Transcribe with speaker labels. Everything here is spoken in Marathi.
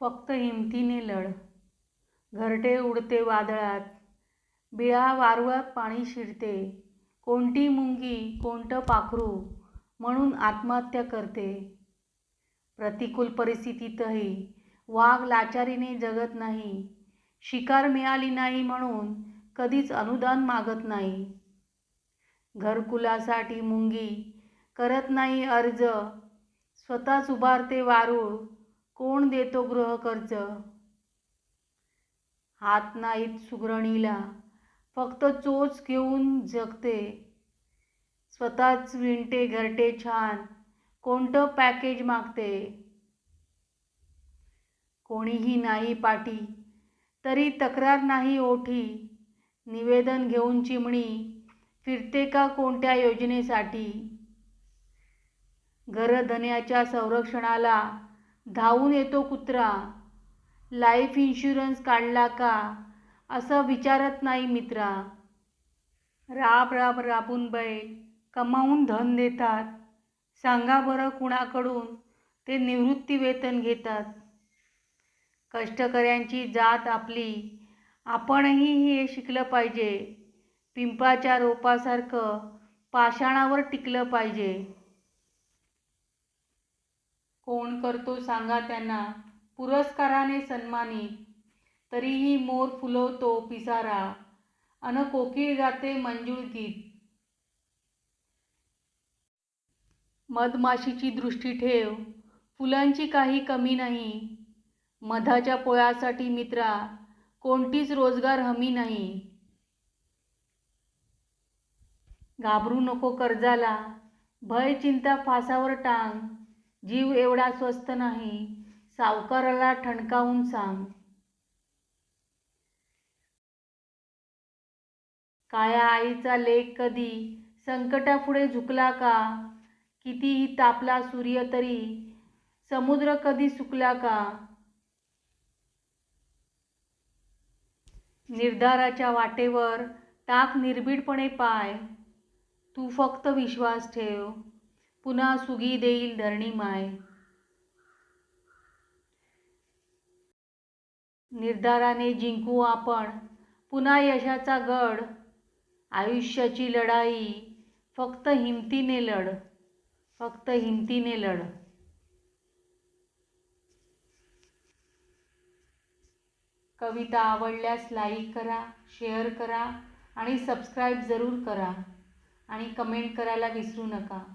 Speaker 1: फक्त हिमतीने लढ. घरटे उडते वादळात. बिळा वारुळात पाणी शिरते. कोणती मुंगी कोणतं पाखरू म्हणून आत्महत्या करते. प्रतिकूल परिस्थितीतही वाघ लाचारीने जगत नाही. शिकार मिळाली नाही म्हणून कधीच अनुदान मागत नाही. घरकुलासाठी मुंगी करत नाही अर्ज. स्वतःच उभारते वारूळ. कोण देतो गृहकर्ज हात नाहीत सुगरणीला फक्त चोच घेऊन जगते. स्वतःच विणते घरटे छान कोणतं पॅकेज मागते? कोणीही नाही पाठी तरी तक्रार नाही ओठी. निवेदन घेऊन चिमणी फिरते का कोणत्या योजनेसाठी? घरधन्याच्या संरक्षणाला धावून येतो कुत्रा. लाईफ इन्शुरन्स काढला का? असं विचारत नाही मित्रा. राब राब राबून बैल कमावून धन देतात. सांगा बरं कुणाकडून? ते निवृत्तीवेतन घेतात. कष्टकऱ्यांची जात आपली. आपणही हे शिकलं पाहिजे. पिंपाच्या रोपासारखं पाषाणावर टिकलं पाहिजे. कोण करतो सांगा त्यांना. पुरस्काराने सन्मानित. तरीही मोर फुलवतो पिसारा. अन कोकिळ गाते मंजूळ गीत. मधमाशीची दृष्टी ठेव. फुलांची काही कमी नाही. मधाच्या पोळ्यासाठी मित्रा कोणतीच रोजगार हमी नाही. घाबरू नको कर्जाला. भय चिंता फासावर टांग. जीव एवढा स्वस्त नाही सावकाराला ठणकावून सांग. काया आईचा लेख कधी संकटापुढे झुकला का? कितीही तापला सूर्य तरी समुद्र कधी सुकला का? निर्धाराच्या वाटेवर टाक निर्भीडपणे पाय तू फक्त विश्वास ठेव. पुन्हा सुगी देईल धरणी माय. निर्धाराने जिंकू आपण पुन्हा यशाचा गड. आयुष्याची लढाई फक्त हिमतीने लढ फक्त हिमतीने लढ. कविता आवडल्यास लाईक करा शेअर करा आणि सबस्क्राईब जरूर करा. आणि कमेंट करायला विसरू नका.